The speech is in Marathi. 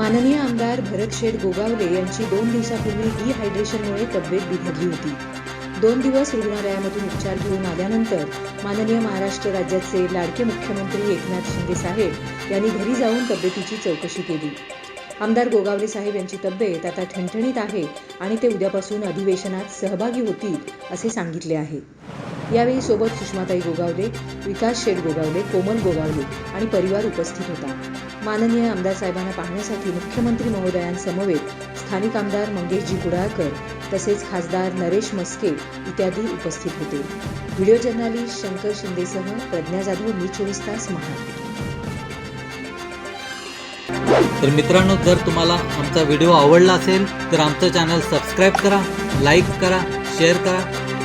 भरत शेठ गोगावले यांची दोन दिवसापूर्वी डिहायड्रेशनमुळे तब्येत बिघडली होती. दोन दिवस रुग्णालयामधून उपचार घेऊन आल्यानंतर माननीय महाराष्ट्र राज्याचे लाडके मुख्यमंत्री एकनाथ शिंदे साहेब यांनी घरी जाऊन तब्येतीची चौकशी केली. आमदार गोगावले साहेब यांची तब्येत आता ठणठणीत आहे आणि ते उद्यापासून अधिवेशनात सहभागी होतील असे सांगितले आहे. यावेळी सोबत सुषमाताई गोगावले विकास शेठ गोगावले कोमल गोगावले आणि परिवार उपस्थित होता. माननीय आमदार साहेबांना पाहण्यासाठी मुख्यमंत्री महोदयांसमवेत स्थानिक आमदार मंगेशजी कुडाळकर तसेच खासदार नरेश मस्के इत्यादी उपस्थित होते. व्हिडिओ जर्नालिस्ट शंकर शिंदेसह प्रज्ञा जाधव मी चोवीस तास महाड तर मित्रांनो जर तुम्हाला आमचा व्हिडिओ आवडला असेल तर आमचं चॅनल सबस्क्राईब करा लाईक करा शेअर करा.